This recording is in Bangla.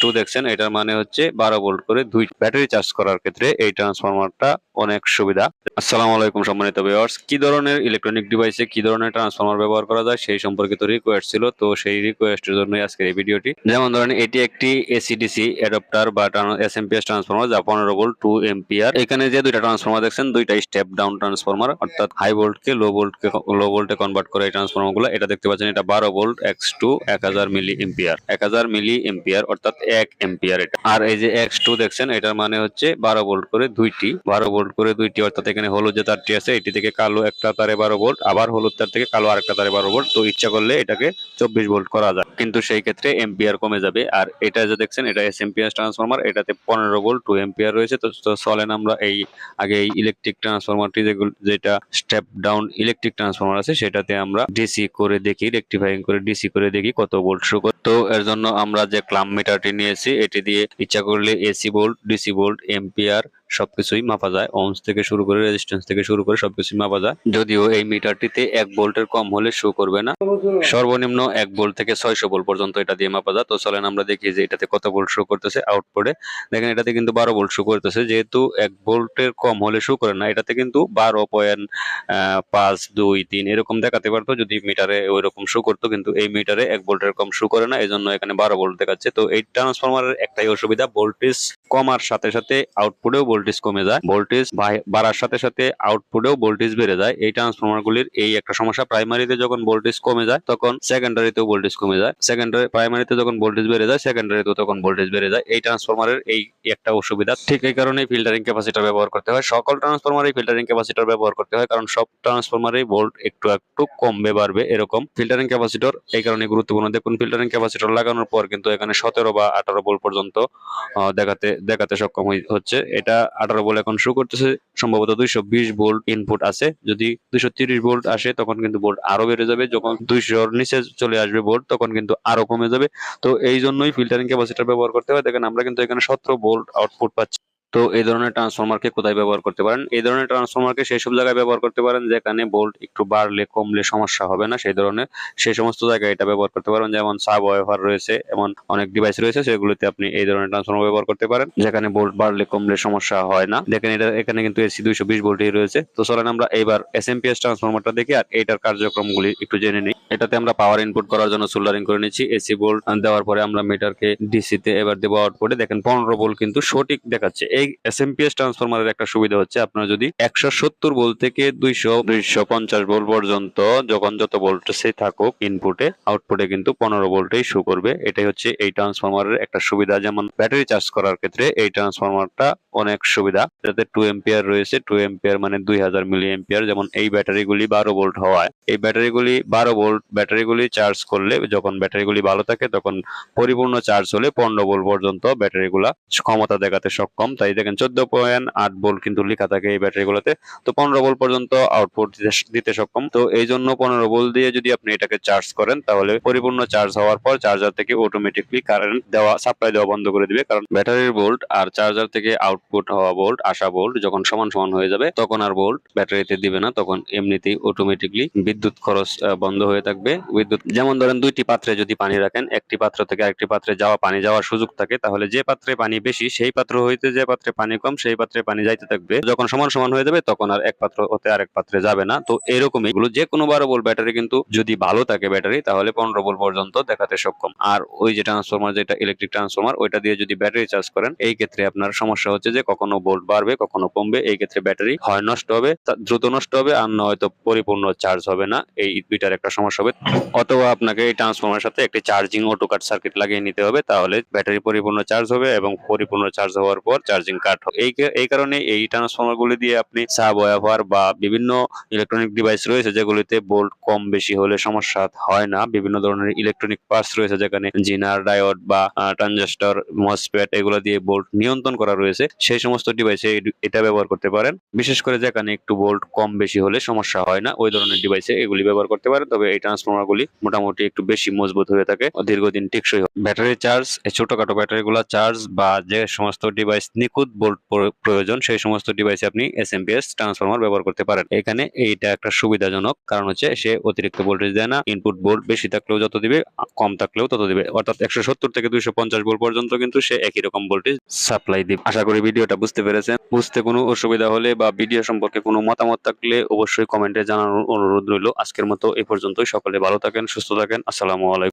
টু দেখছেন, এটার মানে হচ্ছে বারো ভোল্ট করে দুই ব্যাটারি চার্জ করার ক্ষেত্রে এই ট্রান্সফরমারটা অনেক সুবিধা। আসসালামু আলাইকুম সম্মানিত ভিউয়ার্স কি ধরনের ইলেকট্রনিক ডিভাইসে কি ধরনের ট্রান্সফরমার ব্যবহার করা যায় সেই সম্পর্কিত রিকোয়েস্ট ছিল, তো সেই রিকোয়েস্টের জন্যই আজকের এই ভিডিওটি যেমন ধরেন, এটি একটি এসিডিসি অ্যাডাপ্টার বা এস এসএমপিএস ট্রান্সফরমার যা পনেরো ভোল্ট টু এম্পিয়ার এখানে যে দুইটা ট্রান্সফরমার দেখছেন, দুইটা স্টেপ ডাউন ট্রান্সফরমার অর্থাৎ হাই ভোল্টকে লো ভোল্টকে লো ভোল্টে কনভার্ট করে এই ট্রান্সফরমারগুলো। এটা দেখতে পাচ্ছেন, এটা বারো ভোল্ট এক্স টু এক হাজার মিলি এম্পিয়ার এক হাজার মিলি এম্পিয়ার অর্থাৎ এক এম্পিয়ার এটা। আর এই যে এক্স টু দেখছেন, এটার মানে হচ্ছে বারো ভোল্ট করে দুইটি। বারো ভোল্ট করে দুইটি, অর্থাৎ এখানে হলুদ যে তারটি আছে, এটি থেকে কালো একটা তারে বারো ভোল্ট আবার হলুদ তার থেকে কালো আরেকটা তারে বারো ভোল্ট তো ইচ্ছা করলে এটাকে চব্বিশ ভোল্ট করা যায়। কিন্তু সেই ক্ষেত্রে এম্পিয়ার কমে যাবে। আর এটা যে দেখছেন, এটা এস এমপিএস ট্রান্সফরমার এটাতে পনেরো ভোল্ট টু এম্পিয়ার রয়েছে। তো চলেন আমরা এই আগে এই ইলেকট্রিক ট্রান্সফরমারটি যেটা স্টেপ ডাউন ইলেকট্রিক ট্রান্সফরমার আছে, সেটাতে আমরা ডিসি করে দেখি রেকটিফাইং করে ডিসি করে দেখি কত ভোল্ট শো করে। তো এর জন্য আমরা যে ক্লাম মিটারটি নিয়েছি এটি দিয়ে ইচ্ছা করলে AC volt DC volt ampere সবকিছুই মাপা যায়। ওমস থেকে শুরু করে রেজিস্ট্যান্স থেকে শুরু করে সবকিছুই মাপা যায়। যদিও এই মিটারটিতে এক ভোল্টের কম হলে শো করবে না। সর্বনিম্ন এক ভোল্ট থেকে ছয়শো ভোল্ট পর্যন্ত এটা দিয়ে মাপা যায়। তো চলেন আমরা দেখি যে এটাতে কত ভোল্ট শো করতেছে আউটপুটে দেখেন এটাতে কিন্তু বারো ভোল্ট শো করতেছে। যেহেতু এক ভোল্টের কম হলে শো করে না, এটাতে কিন্তু বারো পয়েন্ট পাঁচ, দুই, তিন এরকম দেখাতে পারতো। যদি মিটারে ওই রকম শো করতো, কিন্তু এই মিটারে এক ভোল্টের কম শো করে না এই জন্য এখানে বারো ভোল্ট দেখাচ্ছে। তো এই ট্রান্সফরমারের একটাই অসুবিধা ভোল্টেজ কমার সাথে সাথে আউটপুটেও ভোল্টেজ কমে যায় ভোল্টেজ বাড়ার সাথে সাথে আউটপুটেও ভোল্টেজ বেড়ে যায়। এই ট্রান্সফরমার গুলির এই একটা সমস্যা প্রাইমারিতে যখন ভোল্টেজ কমে যায়, তখন সেকেন্ডারিতেও ভোল্টেজ কমে যায়। সেকেন্ডারি প্রাইমারিতে যখন ভোল্টেজ বেড়ে যায় সেকেন্ডারিতেও তখন ভোল্টেজ বেড়ে যায়। এই ট্রান্সফরমারের এই একটা অসুবিধা। ঠিক এই কারণে ফিল্টারিং ক্যাপাসিটার ব্যবহার করতে হয়। সকল ট্রান্সফরমারে ফিল্টারিং ক্যাপাসিটর ব্যবহার করতে হয়, কারণ সব ট্রান্সফরমারেই ভোল্ট একটু একটু কমবে, বাড়বে এরকম। ফিল্টারিং ক্যাপাসিটর এই কারণে গুরুত্বপূর্ণ। দেখুন ফিল্টারিং ক্যাপাসিটর লাগানোর পর কিন্তু এখানে সতেরো বা আঠারো ভোল্ট পর্যন্ত দেখাতে দেখাতে সক্ষম হচ্ছে। এটা আঠারো ভোল্ট এখন শো করতেছে। সম্ভবত দুইশো বিশ ভোল্ট ইনপুট আছে। যদি দুইশো তিরিশ ভোল্ট আসে, তখন কিন্তু ভোল্ট আরও বেড়ে যাবে। যখন দুইশোর নিচে চলে আসবে ভোল্ট তখন কিন্তু আরও কমে যাবে। তো এই জন্যই ফিল্টারিং ক্যাপাসিটার ব্যবহার করতে হয়। দেখেন আমরা কিন্তু এখানে সতেরো ভোল্ট আউটপুট পাচ্ছি। তো এই ধরনের ট্রান্সফরমারকে কোথায় ব্যবহার করতে পারেন? এই ধরনের ট্রান্সফরমারকে সেই সব জায়গায় ব্যবহার করতে পারেন যেখানে ভোল্ট একটু বাড়লে, কমলে সমস্যা হবে না, সেই ধরনের সেই সমস্ত জায়গায় এটা ব্যবহার করতে পারেন। যেমন সাব ওয়েফার রয়েছে, এমন অনেক ডিভাইস রয়েছে, সেগুলোতে আপনি এই ধরনের ট্রান্সফরমার ব্যবহার করতে পারেন। যেখানে ভোল্ট বাড়লে, কমলে সমস্যা হয় না। দেখেন এটা, এখানে কিন্তু এসি দুইশো বিশ ভোল্টই রয়েছে। তো চলেন আমরা এইবার এস এম ট্রান্সফরমারটা দেখি আর এইটার কার্যক্রমগুলি একটু জেনে নিই। এটাতে আমরা পাওয়ার ইনপুট করার জন্য সোল্ডারিং করে নিচ্ছি। এসি ভোল্ট দেওয়ার পরে আমরা মিটারকে ডিসি তে এবার দেবো আউটপুটে দেখেন পনেরো ভোল্ট কিন্তু সঠিক দেখাচ্ছে। এই এসএমপিএস ট্রান্সফরমারের একটা সুবিধা হচ্ছে আপনার যদি একশো সত্তর ভোল্ট থেকে দুইশো দুইশো পঞ্চাশ ভোল্ট পর্যন্ত যখন যত ভোল্টেজে থাকুক ইনপুটে আউটপুটে কিন্তু পনেরো ভোল্টেই শো করবে। এটাই হচ্ছে এই ট্রান্সফরমারের একটা সুবিধা। যেমন ব্যাটারি চার্জ করার ক্ষেত্রে এই ট্রান্সফরমারটা অনেক সুবিধা। যাতে টু এম্পিয়ার রয়েছে। টু এম্পিয়ার মানে দুই হাজার মিলি এম্পিয়ার যেমন এই ব্যাটারিগুলি বারো ভোল্ট হওয়ায়। এই ব্যাটারিগুলি বারো ভোল্ট ব্যাটারিগুলি চার্জ করলে, যখন ব্যাটারিগুলি ভালো থাকে, তখন পরিপূর্ণ চার্জ হলে পনেরো ভোল্ট পর্যন্ত ব্যাটারিগুলা ক্ষমতা দেখাতে সক্ষম। তাই দেখেন চোদ্দ পয়েন্ট আট ভোল্ট কিন্তু লেখা থাকে এই ব্যাটারিগুলোতে। তো পনেরো ভোল্ট পর্যন্ত আউটপুট দিতে সক্ষম। তো এই জন্য পনেরো ভোল্ট দিয়ে যদি আপনি এটাকে চার্জ করেন, তাহলে পরিপূর্ণ চার্জ হওয়ার পর চার্জার থেকে অটোমেটিকলি কারেন্ট দেওয়া সাপ্লাই দেওয়া বন্ধ করে দিবে। কারণ ব্যাটারির ভোল্ট আর চার্জার থেকে আউটপুট হওয়া ভোল্ট আসা ভোল্ট যখন সমান সমান হয়ে যাবে, তখন আর ভোল্ট ব্যাটারিতে দিবে না, তখন এমনিতেই অটোমেটিকলি বিদ্যুৎ খরচ বন্ধ হয়ে থাকবে। বিদ্যুৎ, যেমন ধরেন দুইটি পাত্রে যদি পানি রাখেন, একটি পাত্র থেকে আরেকটি পাত্রে যাওয়া, পানি যাওয়ার সুযোগ থাকে, তাহলে যে পাত্রে পানি বেশি, সেই পাত্র হইতে যে পাত্রে পানি কম, সেই পাত্রে পানি যাইতে থাকবে। যখন সমান সমান হয়ে যাবে, তখন আর এক পাত্র হতে আরেক পাত্রে যাবে না। তো এরকমই এগুলো যে কোনো বারো ভোল্ট ব্যাটারি কিন্তু যদি ভালো থাকে ব্যাটারি, তাহলে পনেরো ভোল্ট পর্যন্ত দেখাতে সক্ষম। আর ওই যে ট্রান্সফরমার যেটা ইলেকট্রিক ট্রান্সফরমার ওইটা দিয়ে যদি ব্যাটারি চার্জ করেন, এই ক্ষেত্রে আপনার সমস্যা হচ্ছে যে কখনো ভোল্ট বাড়বে, কখনো কমবে, এই ক্ষেত্রে ব্যাটারি হয় নষ্ট হবে দ্রুত নষ্ট হবে আর না হয়তো পরিপূর্ণ চার্জ হবে না, এই দুইটার একটা সমস্যা হবে। অথবা আপনাকে এই ট্রান্সফর্মার সাথে একটি চার্জিং অটো কাট সার্কিট লাগিয়ে নিতে হবে, তাহলে ব্যাটারি পরিপূর্ণ চার্জ হবে এবং পরিপূর্ণ চার্জ হওয়ার পর চার্জিং কাট হবে। এই কারণে এই ট্রান্সফরমার গুলি দিয়ে আপনি সাব ওয়াভার বা বিভিন্ন ইলেকট্রনিক ডিভাইস রয়েছে, যেগুলিতে ভোল্ট কম বেশি হলে সমস্যা হয় না। বিভিন্ন ধরনের ইলেকট্রনিক পার্টস রয়েছে, যেখানে জিনার ডায়োড বা ট্রানজিস্টর মসপেট এগুলো দিয়ে ভোল্ট নিয়ন্ত্রণ করা রয়েছে। সেই সমস্ত ডিভাইসে এটা ব্যবহার করতে পারেন। বিশেষ করে যেখানে একটু ভোল্ট কম বেশি হলে সমস্যা হয় না। ওই ধরনের ডিভাইসে এগুলি ব্যবহার করতে পারেন। তবে এই ট্রান্সফরমার গুলি মোটামুটি একটু বেশি মজবুত হয়ে থাকে। দীর্ঘদিন টেকসই হয়। ব্যাটারি চার্জ এই ছোটখাটো ব্যাটারি গুলা চার্জ বা যে সমস্ত ডিভাইস নিখুঁত ভোল্ট প্রয়োজন, সেই সমস্ত ডিভাইসে আপনি S M P S transformer ব্যবহার করতে পারেন। এখানে এইটা একটা সুবিধাজনক কারণ হচ্ছে সে অতিরিক্ত ভোল্টেজ দেয় না। ইনপুট ভোল্ট বেশি থাকলেও যত দিবে, কম থাকলেও তত দিবে। অর্থাৎ একশো সত্তর থেকে দুইশো পঞ্চাশ ভোল্ট পর্যন্ত কিন্তু সে একই রকম ভোল্টেজ সাপ্লাই দিবে। আশা করি ভিডিওটা বুঝতে পেরেছেন। বুঝতে কোনো অসুবিধা হলে বা ভিডিও সম্পর্কে কোনো মতামত থাকলে অবশ্যই কমেন্টে জানানোর অনুরোধ রইল। আজকের মতো এ পর্যন্তই। সকলে ভালো থাকেন, সুস্থ থাকেন। আসসালামু আলাইকুম।